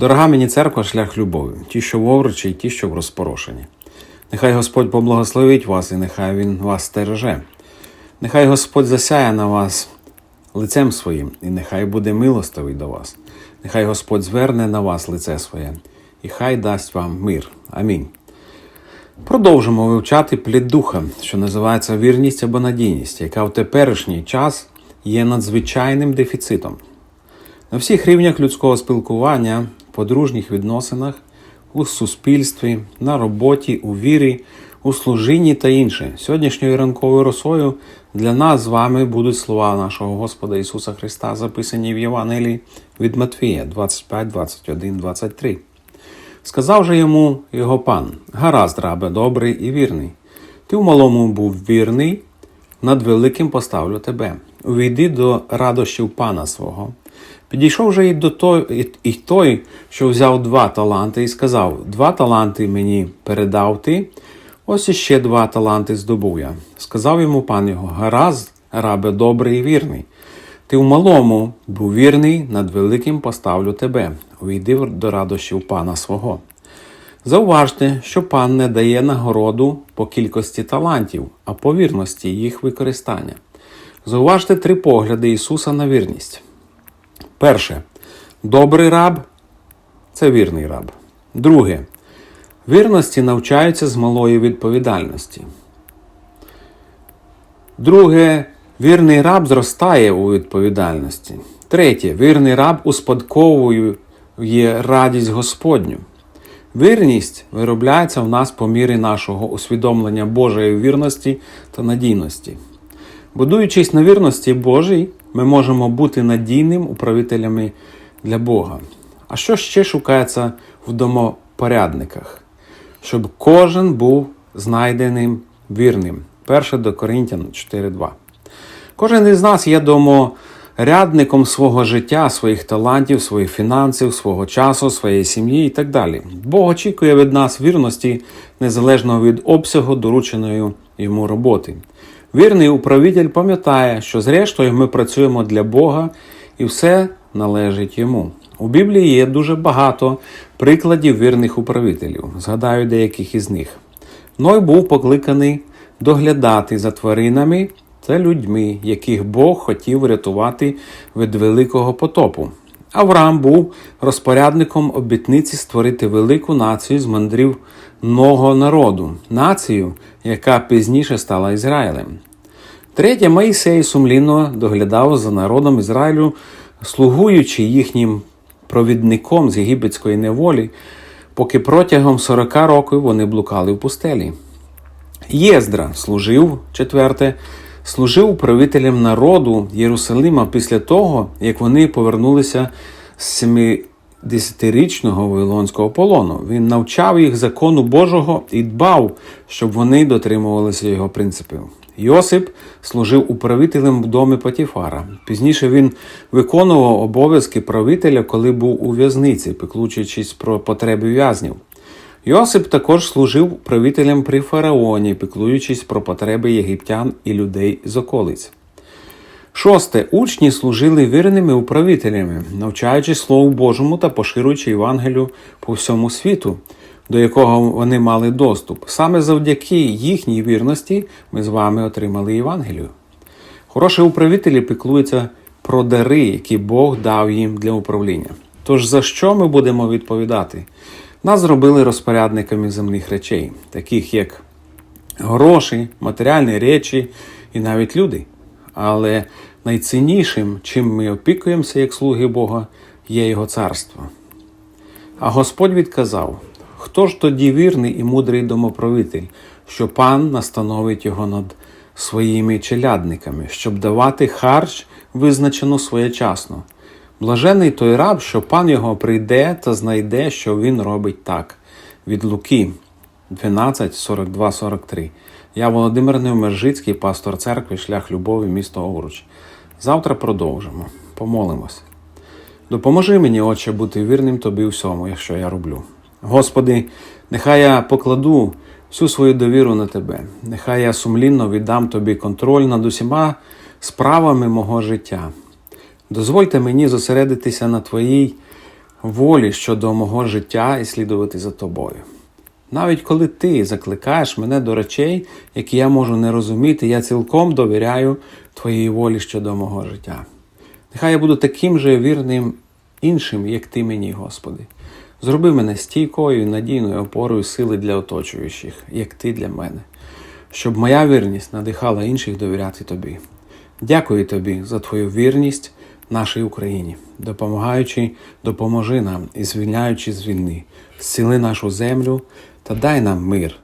Дорога мені церква, шлях любові, ті, що в овручі, і ті, що в розпорошенні. Нехай Господь поблагословить вас і нехай Він вас стереже. Нехай Господь засяє на вас лицем своїм, і нехай буде милостивий до вас. Нехай Господь зверне на вас лице своє, і хай дасть вам мир. Амінь. Продовжимо вивчати плід духа, що називається вірність або надійність, яка в теперішній час є надзвичайним дефіцитом. На всіх рівнях людського спілкування, подружніх відносинах, у суспільстві, на роботі, у вірі, у служінні та інше. Сьогоднішньою ранковою росою для нас з вами будуть слова нашого Господа Ісуса Христа, записані в Євангелії від Матвія 25, 21, 23. Сказав же йому його пан: Гаразд, рабе, добрий і вірний. Ти в малому був вірний, над великим поставлю тебе. Увійди до радощів пана свого. Підійшов же і до той, і, і той, що взяв два таланти, і сказав: Два таланти мені передав ти, ось іще два таланти здобув я. Сказав йому пан його: Гаразд, рабе, добрий і вірний. Ти в малому був вірний, над великим поставлю тебе. Увійди до радощів пана свого. Зауважте, що пан не дає нагороду по кількості талантів, а по вірності їх використання. Зауважте три погляди Ісуса на вірність. Перше. Добрий раб це вірний раб. Друге. Вірності навчаються з малої відповідальності. Друге. Вірний раб зростає у відповідальності. Третє. Вірний раб успадковує радість Господню. Вірність виробляється в нас по мірі нашого усвідомлення Божої вірності та надійності. Будуючись на вірності Божій, ми можемо бути надійним управителями для Бога. А що ще шукається в домопорядниках? Щоб кожен був знайденим вірним. 1 до Коринтян 4.2. Кожен із нас є доморядником свого життя, своїх талантів, своїх фінансів, свого часу, своєї сім'ї і так далі. Бог очікує від нас вірності незалежно від обсягу дорученої йому роботи. Вірний управитель пам'ятає, що зрештою ми працюємо для Бога і все належить йому. У Біблії є дуже багато прикладів вірних управителів. Згадаю деяких із них. Ной був покликаний доглядати за тваринами та людьми, яких Бог хотів рятувати від великого потопу. Авраам був розпорядником обітниці створити велику націю з мандрівного народу, націю, яка пізніше стала Ізраїлем. Третє, Моїсей сумлінно доглядав за народом Ізраїлю, слугуючи їхнім провідником з єгипетської неволі, поки протягом 40 років вони блукали в пустелі. Єздра служив четверте, служив управителем народу Єрусалима після того, як вони повернулися з 70-річного Вавилонського полону. Він навчав їх закону Божого і дбав, щоб вони дотримувалися його принципів. Йосип служив управителем в домі Патіфара. Пізніше він виконував обов'язки правителя, коли був у в'язниці, піклуючись про потреби в'язнів. Йосип також служив правителем при фараоні, піклуючись про потреби єгиптян і людей з околиць. Шосте. Учні служили вірними управителями, навчаючи Слову Божому та поширюючи Євангелію по всьому світу, до якого вони мали доступ. Саме завдяки їхній вірності ми з вами отримали Євангелію. Хороші управителі піклуються про дари, які Бог дав їм для управління. Тож за що ми будемо відповідати? Нас зробили розпорядниками земних речей, таких як гроші, матеріальні речі і навіть люди. Але найціннішим, чим ми опікуємося як слуги Бога, є Його царство. А Господь відказав: хто ж тоді вірний і мудрий домоправитель, що пан настановить його над своїми челядниками, щоб давати харч визначено своєчасно? Блажений той раб, що пан його прийде та знайде, що він робить так. Від Луки 12, 42, 43. Я Володимир Невмержицький, пастор церкви, шлях любові, місто Овруч. Завтра продовжимо. Помолимось. Допоможи мені, Отче, бути вірним тобі всьому, якщо я роблю. Господи, нехай я покладу всю свою довіру на Тебе. Нехай я сумлінно віддам Тобі контроль над усіма справами мого життя. Дозвольте мені зосередитися на Твоїй волі щодо мого життя і слідувати за тобою. Навіть коли ти закликаєш мене до речей, які я можу не розуміти, я цілком довіряю твоїй волі щодо мого життя. Нехай я буду таким же вірним іншим, як ти мені, Господи. Зроби мене стійкою і надійною опорою сили для оточуючих, як ти для мене, щоб моя вірність надихала інших довіряти тобі. Дякую тобі за твою вірність нашій Україні, допомагаючи, допоможи нам і звільняючи з війни, зціли нашу землю та дай нам мир